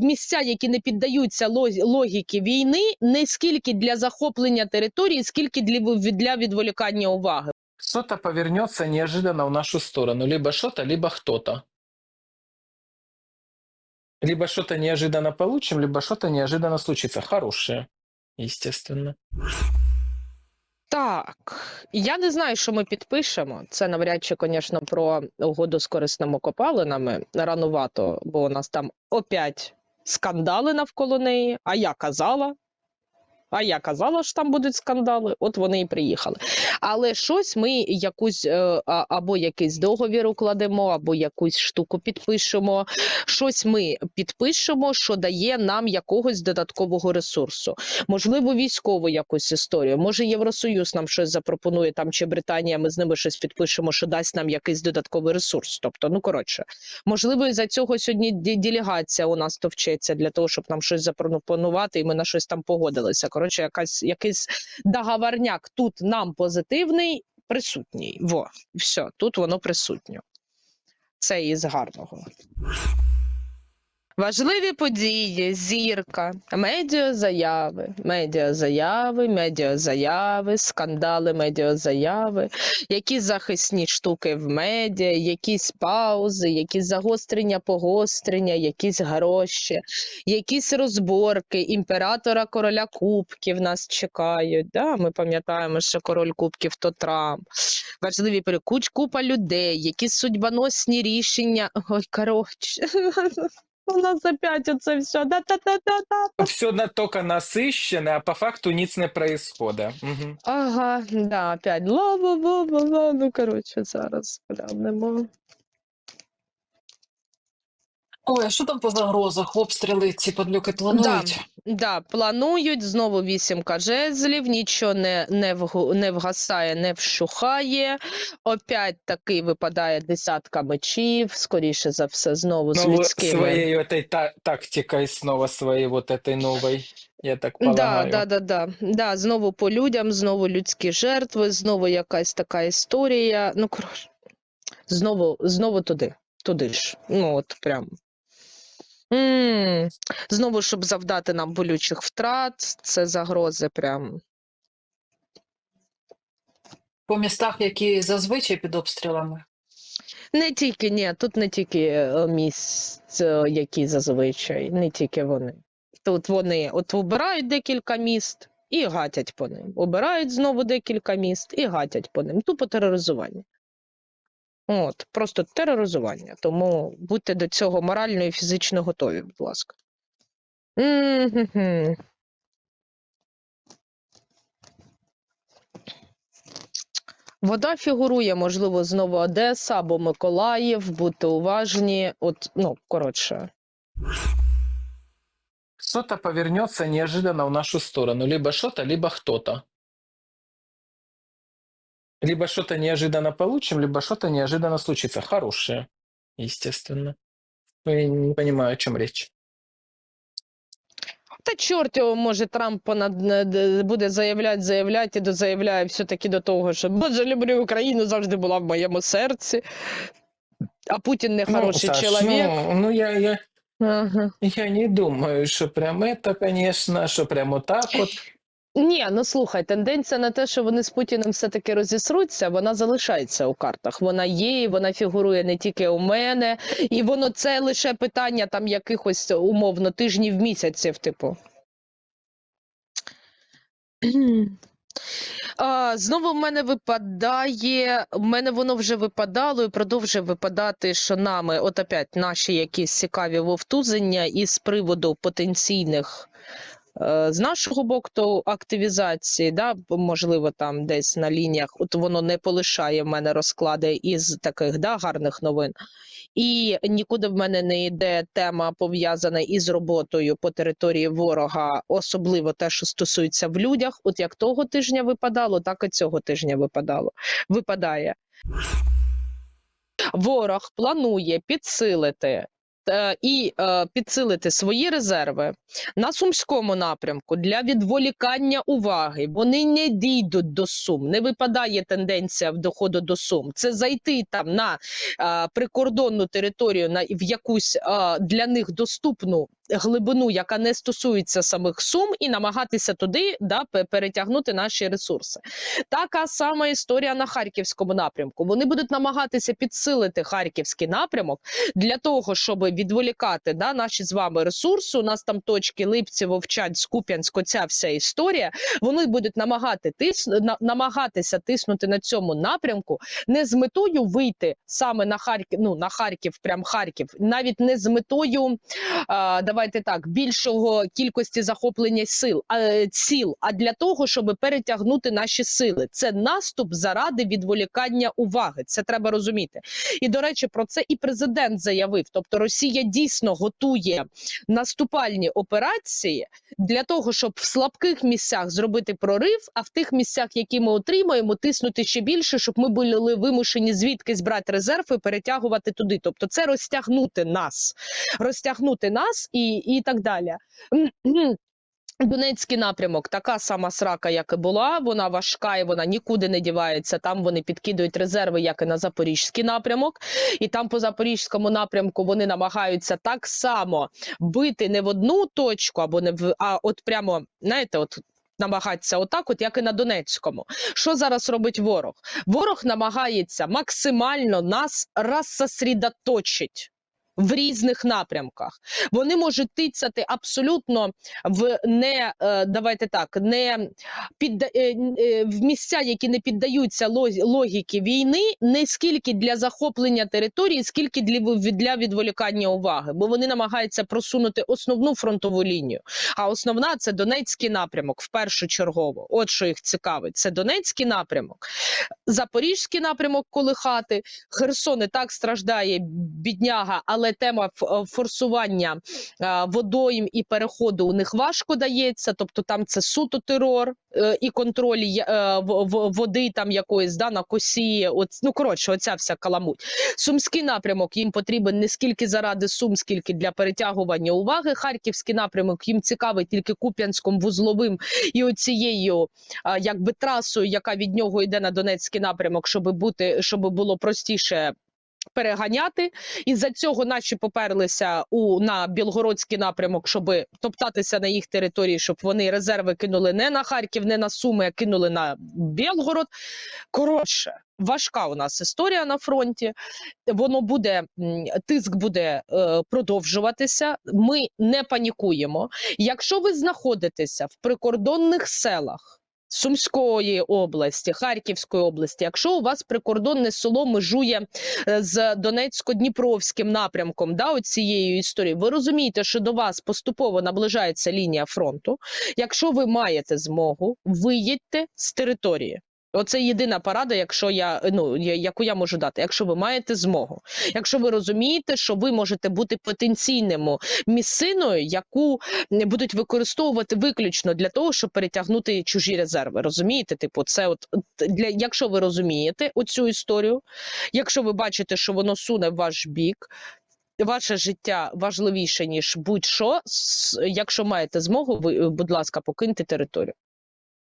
місця, які не піддаються ло- логіки війни, не скільки для захоплення території, скільки для, для відволікання уваги. Что-то повернется неожиданно в нашу сторону. Либо что-то, либо кто-то. Либо что-то неожиданно получим, либо что-то неожиданно случится. Хорошее, естественно. Так, я не знаю, що ми підпишемо. Це навряд чи, звісно, про угоду з корисними копалинами. Ранувато, бо у нас там опять скандали навколо неї. А я казала. А я казала, що там будуть скандали, от вони і приїхали. Але щось ми якусь е, або якийсь договір укладемо, або якусь штуку підпишемо. Щось ми підпишемо, що дає нам якогось додаткового ресурсу. Можливо, військову якусь історію. Може, Євросоюз нам щось запропонує там, чи Британія, ми з ними щось підпишемо, що дасть нам якийсь додатковий ресурс. Тобто, ну коротше, можливо, із за цього сьогодні делегація у нас товчеться для того, щоб нам щось запропонувати, і ми на щось там погодилися. Коротше, якась якийсь договорняк тут нам позитивний, присутній. Во, все, тут воно присутнє. Це із гарного. Важливі події, зірка, медіазаяви, медіазаяви, медіазаяви, скандали, медіазаяви, якісь захисні штуки в медіа, якісь паузи, якісь загострення, погострення, якісь гроші, якісь розборки імператора короля кубків нас чекають. Да? Ми пам'ятаємо, що король кубків то Трамп. Важливі пере- куч- купа людей, якісь судьбоносні рішення. Ой, коротше. У нас опять оце все. Да, да, да, да, да. Все на, только насыщенное, а по факту ниц не происходит. Мгм. Ага, да, опять ла-ла-ла-ла-ла. Ну, коротше, зараз глянемо. Ой, а що там по загрозах? Обстріли ці падлюки планують? Да, планують знову вісімка жезлів, нічого не, не, вгу- не вгасає, не вщухає. Опять таки випадає десятка мечів, скоріше за все, знову з Ну, людськими. своей этой та- тактикой снова своей вот этой новой, я так Да, да, да, да. Да, знову по людям, знову людські жертви, знову якась така історія. Ну, коротше, знову, знову туди, туди ж. Ну, от прям. М Знову, щоб завдати нам болючих втрат, це загрози прям. По містах, які зазвичай під обстрілами. Не тільки, ні, тут не тільки е, місць, е, які зазвичай, не тільки вони. Тут вони от обирають декілька міст і гатять по ним. Обирають знову декілька міст і гатять по ним. Тупо тероризування. От, просто тероризування. Тому будьте до цього морально і фізично готові, будь ласка. Вода фігурує, можливо, знову Одеса або Миколаїв, будьте уважні. От, ну, коротше. Что-то повернется неожиданно в нашу сторону. Либо что-то, либо кто-то. Либо что-то неожиданно получим, либо что-то неожиданно случится. Хорошее, естественно. Ну, Я не понимаю, о чем речь. Та чорт його, може, Трамп понад буде заявляти, заявляти і дозаявляє все-таки до того, що Боже, люблю Україну завжди була в моєму серці. А Путін не хороший ну, Саш, чоловік. ну, ну я, я, Ага. я не думаю, что прям это, конечно, что прям вот так вот. Ні, ну слухай, тенденція на те, що вони з Путіним все-таки розісруться, вона залишається у картах. Вона є, вона фігурує не тільки у мене, і воно це лише питання там якихось умовно тижнів місяців, типу. Знову в мене випадає, в мене воно вже випадало і продовжує випадати, що нами, от опять наші якісь цікаві вовтузення із приводу потенційних з нашого боку активізації, да, можливо, там десь на лініях, от воно не полишає в мене розклади із таких да, гарних новин. І нікуди в мене не йде тема пов'язана із роботою по території ворога, особливо те, що стосується в людях. От як того тижня випадало, так і цього тижня випадало. Випадає. Ворог планує підсилити е, і е, підсилити свої резерви на сумському напрямку для відволікання уваги. Вони не дійдуть до сум. Не випадає тенденція в доходу до сум. Це зайти там на е, прикордонну територію на в якусь е, для них доступну глибину, яка не стосується самих сум, і намагатися туди да, перетягнути наші ресурси. Така сама історія на харківському напрямку. Вони будуть намагатися підсилити харківський напрямок для того, щоб відволікати да, наші з вами ресурси. У нас там точки Липці, Вовчань, Скуп'янськ, оця вся історія. Вони будуть намагати тис... на- намагатися тиснути на цьому напрямку не з метою вийти саме на Харків, ну на Харків, прям Харків, навіть не з метою а, давайте так, більшого кількості захоплення сил, а, ціл, а для того, щоб перетягнути наші сили. Це наступ заради відволікання уваги. Це треба розуміти. І до речі, про це і президент заявив. Тобто, Росія дійсно готує наступальні операції для того, щоб в слабких місцях зробити прорив, а в тих місцях, які ми отримаємо, тиснути ще більше, щоб ми були вимушені звідки збрати резерв і перетягувати туди. Тобто, це розтягнути нас, розтягнути нас і, і так далі. Донецький напрямок така сама срака, як і була. Вона важка і вона нікуди не дівається. Там вони підкидують резерви, як і на запорізький напрямок. І там по запорізькому напрямку вони намагаються так само бити не в одну точку, або не в а от прямо знаєте, от. Намагатися отак, от як і на Донецькому. Що зараз робить ворог? Ворог намагається максимально нас розсосредоточить в різних напрямках. Вони можуть тицяти абсолютно в не е, давайте так, не підда, е, е, в місця, які не піддаються логіки війни, не скільки для захоплення території, скільки для, відволікання уваги, бо вони намагаються просунути основну фронтову лінію. А основна це Донецький напрямок в першу чергову. От що їх цікавить, це Донецький напрямок, Запорізький напрямок Колихати, Херсон і так страждає бідняга, але тема е, форсування е, водойм і переходу у них важко дається. Тобто там це суто терор е, і контроль води там якоїсь да, на косі. От, ну коротше, оця вся каламуть. Сумський напрямок їм потрібен не скільки заради сум, скільки для перетягування уваги. Харківський напрямок їм цікавий тільки Куп'янськом вузловим і оцією якби трасою, яка від нього йде на Донецький напрямок, щоб бути, щоб було простіше. Переганяти і за цього наші поперлися у на білгородський напрямок, щоб топтатися на їх території, щоб вони резерви кинули не на Харків, не на Суми, а кинули на Білгород. Коротше, важка у нас історія на фронті. Воно буде тиск буде е, продовжуватися. Ми не панікуємо. Якщо ви знаходитеся в прикордонних селах. Сумської області, Харківської області, якщо у вас прикордонне село межує е, з Донецько-Дніпровським напрямком, да, цією історією, ви розумієте, що до вас поступово наближається лінія фронту. Якщо ви маєте змогу, виїдьте з території. Оце єдина порада, якщо я ну яку я можу дати, якщо ви маєте змогу, якщо ви розумієте, що ви можете бути потенційним місциною, яку будуть використовувати виключно для того, щоб перетягнути чужі резерви. Розумієте? Типу, це от для якщо ви розумієте оцю історію, якщо ви бачите, що воно суне в ваш бік. Ваше життя важливіше ніж будь-що. Якщо маєте змогу, ви, будь ласка, покиньте територію.